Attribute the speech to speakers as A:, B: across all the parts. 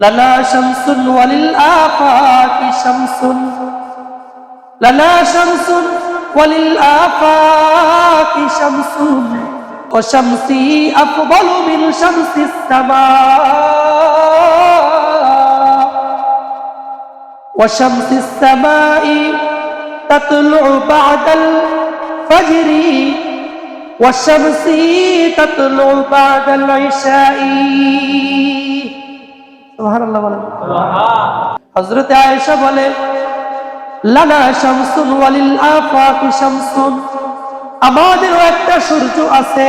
A: لنا شمس وللآفاق شمس. لنا شمس وللآفاق شمس. وشمسي أفضل من شمس السماء. وشمس السماء تطلع بعد الفجر. والشمس تطلع بعد العشاء. আয়েশা বলে শামসুন শামসুন। আমাদেরও একটা সূর্য আছে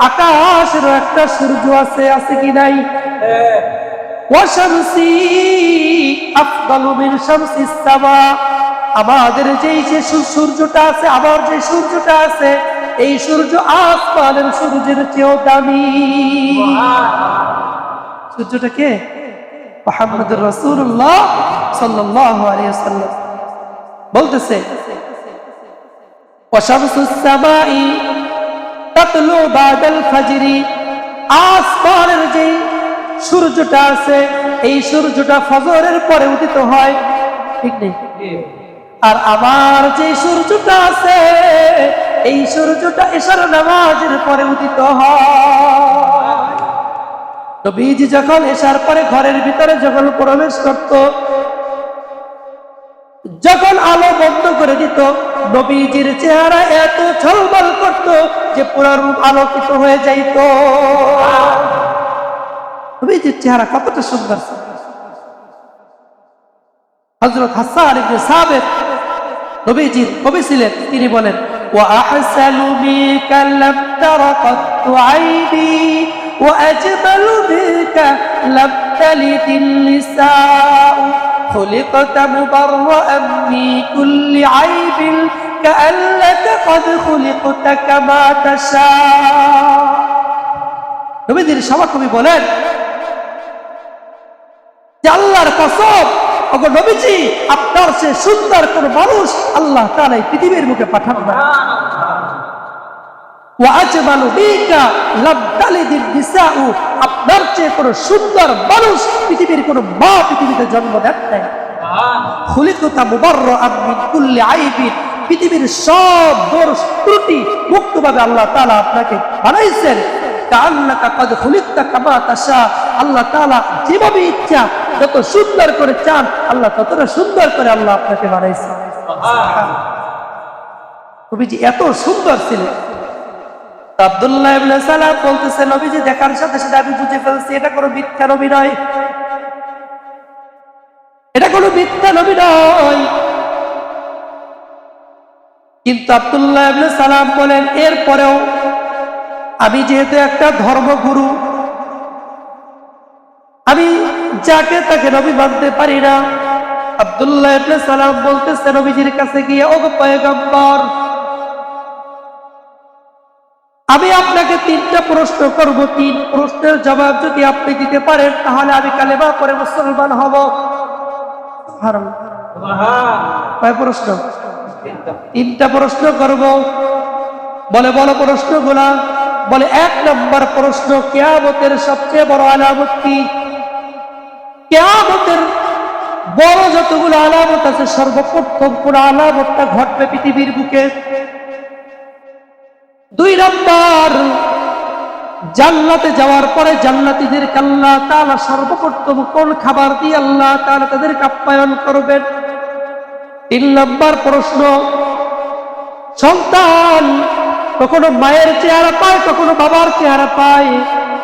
A: আকাশেরও একটা সূর্য আছে আছে কি নাই? হ্যাঁ। আমাদের যেই যে সূর্যটা আছে আমার যে সূর্যটা আছে এই সূর্য আসমানের সূর্যের চেয়েও দামি। সূর্যটা কে? মোহাম্মদুর রাসূলুল্লাহ সাল্লাল্লাহু আলাইহি ওয়াসাল্লাম। বলতেছে যে সূর্যটা আছে, এই সূর্যটা পরে উদিত হয়। ঠিক আর আমার যে সূর্যটা আছে, এই সূর্যটা এশার নামাজের পরে উদিত হয়। বীজ যখন এসার পরে ঘরের ভিতরে যখন প্রবেশ করত, যখন আলো বন্ধ করে দিত নবীজির চেহারা এত ছলবল করত যে পুরো রূপ আলোকিত হয়ে যাইত। নবীজির চেহারা কতটা সুন্দর হজরত হাসান ইবনে সাবেত নবীজির কবি ছিলেন, তিনি বলেন, ওয়া আহসালু মিকাল্লাম তারাকাত আইডি وأجمل بك لم تلد النساء خلقت مبرأ من كل عيب كأنك قد خلقت كما تشاء নবীজির সভা কবি বলেন যে আল্লাহর কসম ওগো নবীজি আপনার সে সুন্দর কোন মানুষ আল্লাহ তাআলা এই পৃথিবীর মুখে পাঠান না আপনার চেয়ে কোন সুন্দর মানুষ পৃথিবীর কোন মা পৃথিবীতে জন্ম দেন নাই। কুল্লি আইবিন। পৃথিবীর সব দোষ ত্রুটি মুক্তভাবে আল্লাহ তাআলা আপনাকে বানাইছেন। আল্লাহ তাআলা যেভাবে ইচ্ছা যত সুন্দর করে চান আল্লাহ ততটা সুন্দর করে আল্লাহ আপনাকে বানাইছেন। নবীজি এত সুন্দর ছিলেন। ইবনে সালাম দেখার সাথে সাথে আমি বুঝে ফেলছি, এটা কোনো মিথ্যা এটা কোনো মিথ্যা কিন্তু আব্দুল্লাহ ইবনে সালাম বলেন, এরপরেও আমি যেহেতু একটা ধর্মগুরু, আমি যাকে তাকে নবী মানতে পারি না। আব্দুল্লাহ ইবনে সালাম বলতেছে নবীজির কাছে গিয়ে ও পয়গম্বর আমি আপনাকে তিনটা প্রশ্ন করব, তিন প্রশ্নের জবাব যদি আপনি দিতে পারেন, তাহলে আমি কালেমা পরে মুসলমান হব। কয় প্রশ্ন? তিনটা প্রশ্ন করব। বলে, বলো প্রশ্নগুলা। বলে, এক নম্বর প্রশ্ন, কেয়ামতের সবচেয়ে বড় আলামত কি? কেয়ামতের বড় যতগুলো আলামত আছে, সর্বপ্রথম কোন আলামতটা ঘটবে পৃথিবীর বুকে? দুই নম্বর, জান্নাতে যাওয়ার পরে জান্নাতীদেরকে আল্লাহ তাআলা সর্বপ্রথম কোন খাবার দিয়ে আল্লাহ তাআলা তাদেরকে আপ্যায়ন করবেন? তিন নম্বর প্রশ্ন, সন্তান কখনো মায়ের চেহারা পায়, কখনো বাবার চেহারা পায়?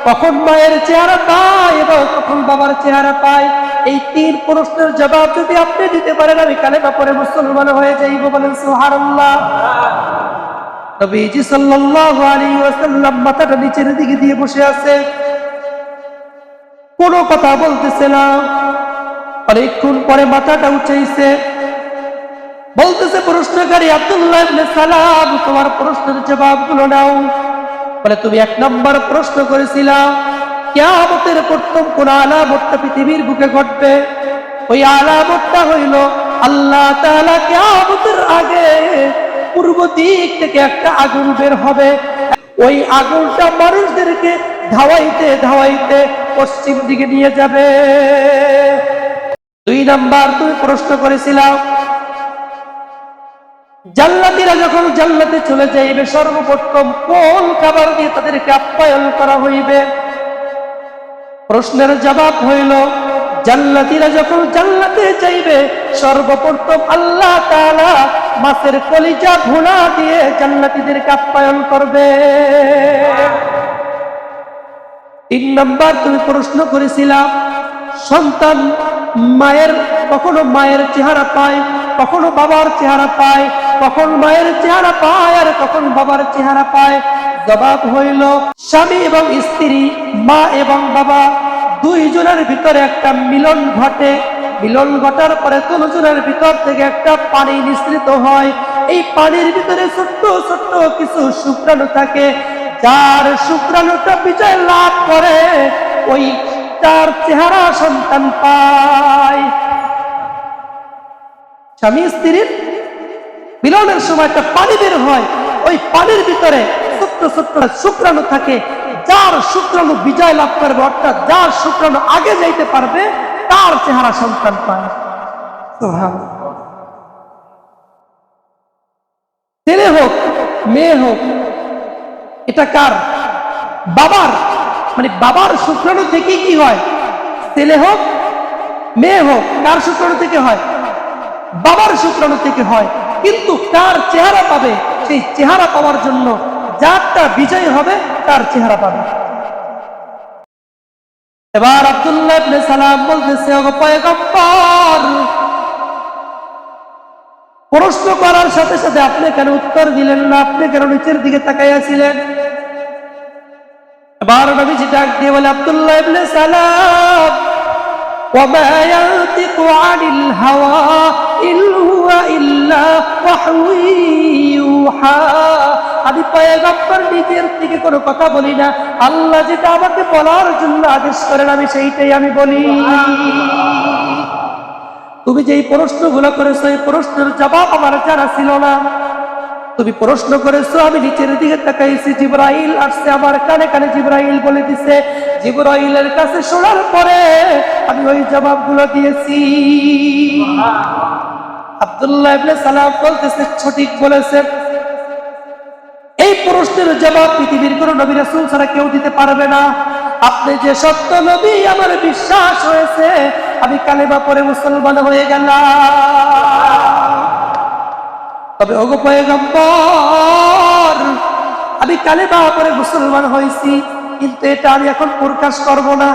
A: কখন মায়ের চেহারা পায় এবং কখন বাবার চেহারা পায়? এই তিন প্রশ্নের জবাব যদি আপনি দিতে পারেন, আমি কালেমা পরে মুসলমান হয়ে যাইব বলেন সুবহানাল্লাহ। নবীজি সাল্লাল্লাহু আলাইহি ওয়াসাল্লাম মাথাটা নিচের দিকে দিয়ে বসে আছে। কোনো কথা বলতেছে না। অনেকক্ষণ পরে মাথাটা উঠাইছে। বলতেছে প্রশ্নকারী আব্দুল্লাহ ইবনে সালাম, তোমার প্রশ্নের জবাবগুলো নাও। বলে, তুমি এক নম্বর প্রশ্ন করেছিলা, কিয়ামতের প্রথম কোন আলামতটা পৃথিবীর বুকে ঘটবে? ওই আলামতটা হইল, আল্লাহ তাআলা কিয়ামতের আগে পূর্ব দিক থেকে একটা আগুন বের হবে। ওই আগুনটা মানুষদেরকে ধাওয়াইতে ধাওয়াইতে পশ্চিম দিকে নিয়ে যাবে। দুই নাম্বার তুমি প্রশ্ন করেছিলাম, জান্নাতীরা যখন জাল্লাতে চলে যাইবে, সর্বপ্রথম কোন খাবার দিয়ে তাদেরকে আপ্যায়ন করা হইবে? প্রশ্নের জবাব হইল জান্নাতীরা যখন জান্নাতে যাইবে, সর্বপ্রথম আল্লাহ তাআলা মাছের কলিজা ভুনা দিয়ে জান্নাতীদেরকে আপ্যায়ন করবে। তিন নম্বর তুমি প্রশ্ন করেছিলাম সন্তান মায়ের কখনো মায়ের চেহারা পায়, কখনো বাবার চেহারা পায়, কখন মায়ের চেহারা পায় আর কখন বাবার চেহারা পায়। জবাব হইল স্বামী এবং স্ত্রী, মা এবং বাবা। দুইজনের ভিতরে একটা মিলন ঘটে। মিলন ঘটার পরে দুজনের ভিতর থেকে একটা পানি নিঃসৃত হয়। এই পানির ভিতরে ছোট্ট ছোট্ট কিছু শুক্রাণু থাকে। যার শুক্রাণুটা বিজয় লাভ করে। ওই তার চেহারা সন্তান পায়। স্বামী স্ত্রীর মিলনের সময় একটা পানি বের হয়। ওই পানির ভিতরে ছোট্ট ছোট্ট শুক্রাণু থাকে। যার শুক্রাণু বিজয় লাভ করবে, অর্থাৎ যার শুক্রাণু আগে যাইতে পারবে, তার চেহারা সন্তান পায়। ছেলে হোক, মেয়ে হোক, এটা কার? বাবার। মানে বাবার শুক্রাণু থেকে কি হয়? ছেলে হোক, মেয়ে হোক, কার শুক্রাণু থেকে হয়? বাবার শুক্রাণু থেকে হয়। কিন্তু কার চেহারা পাবে? সেই চেহারা পাওয়ার জন্য যারটা বিজয় হবে, তার চেহারা পাবে। এবার আব্দুল্লাহ ইবনে সালাম বলতেছে, ওগো পয়গম্বর, প্রশ্ন করার সাথে সাথে আপনি কেন উত্তর দিলেন না? আপনি কেন নিচের দিকে তাকাইয়াছিলেন এবার নবীজি ডাক দিয়ে বলে, আব্দুল্লাহ ইবনে সালাম وما ينطق عن الهوى إن هو إلا وحي يوحى আমি পয়গম্বর নিজের থেকে কোনো কথা বলি না আল্লাহ যেটা আমাকে বলার জন্য আদেশ করেন আমি সেইটাই আমি বলি তুমি যেই প্রশ্নগুলো করেছো এই প্রশ্নের জবাব আমার জানা ছিল না তুমি প্রশ্ন করেছ, আমি নিচের দিকে তাকাইছি, জিব্রাইল আসছে আমার কানে কানে, জিব্রাইল বলে দিছে, জিব্রাইলের কাছে শোনার পরে আমি ওই জবাবগুলো দিয়েছি। আব্দুল্লাহ ইবনে সালাম বলতেছে, সঠিক বলেছেন এই প্রশ্নের জবাব পৃথিবীর কোন নবী রাসূল ছাড়া কেউ দিতে পারবে না। আপনি যে সত্য নবী, আমার বিশ্বাস হয়েছে, আমি কালেমা পরে মুসলমান হয়ে গেলাম। তবে ওগো পয়গম্বর, আমি কালেমা পরে মুসলমান হয়েছি, কিন্তু এটা আমি এখন প্রকাশ করব না।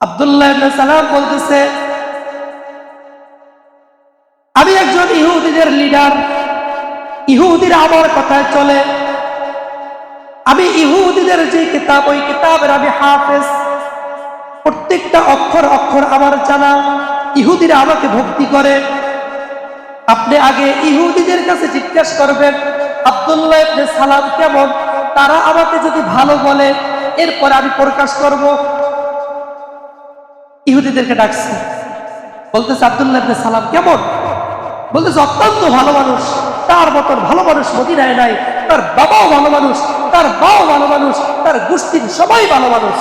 A: আব্দুল্লাহ সালাম বলতেছে, আমি একজন ইহুদিদের লিডার ইহুদিরা আমার কথায় চলে। আমি ইহুদিদের যে কিতাব, ওই কিতাবের আমি হাফেজ। প্রত্যেকটা অক্ষর অক্ষর আমার জানা, ইহুদিরা আমাকে ভক্তি করে। আপনি আগে ইহুদিদের কাছে জিজ্ঞাসা করবেন, আব্দুল্লাহ ইবনে সালাম কেমন? তারা আমাকে যদি ভালো বলে, এরপর আমি প্রকাশ করব। ইহুদিদেরকে ডাকছে। বলতেছে, আব্দুল্লাহ ইবনে সালাম কেমন? বলতেছে, অত্যন্ত ভালো মানুষ। তার মতন ভালো মানুষ মদিনায় নাই। তার বাবাও ভালো মানুষ। তার বাও ভালো মানুষ। তার গোষ্ঠীর সবাই ভালো মানুষ।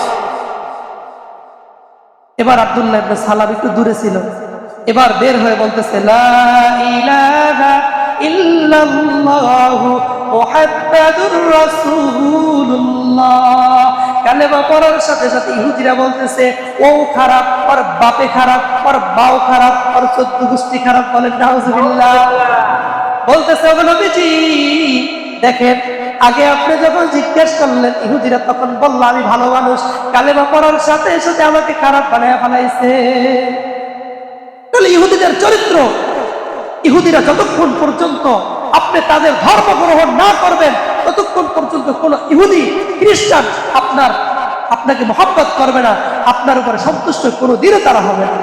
A: এবার আব্দুল্লাহ ইবনে সালাম একটু দূরে ছিল। এবার বের হয়ে বলতেছে সাথে সাথে ইহুদিরা বলতেছে, ও খারাপ বাপে খারাপ খারাপ খারাপ বলতেছে দেখেন, আগে আপনি যখন জিজ্ঞেস করলেন, ইহুদিরা তখন বলল, আমি ভালো মানুষ। কালেমা পড়ার সাথে সাথে আমাকে খারাপ বানায় ফেলাইছে। তাহলে ইহুদিদের চরিত্র, ইহুদিরা যতক্ষণ পর্যন্ত আপনি তাদের ধর্ম গ্রহণ না করবেন, ততক্ষণ পর্যন্ত কোন ইহুদি খ্রিস্টান আপনার, আপনাকে মহব্বত করবে না, আপনার উপরে সন্তুষ্ট কোনো দিনে তারা হবে না।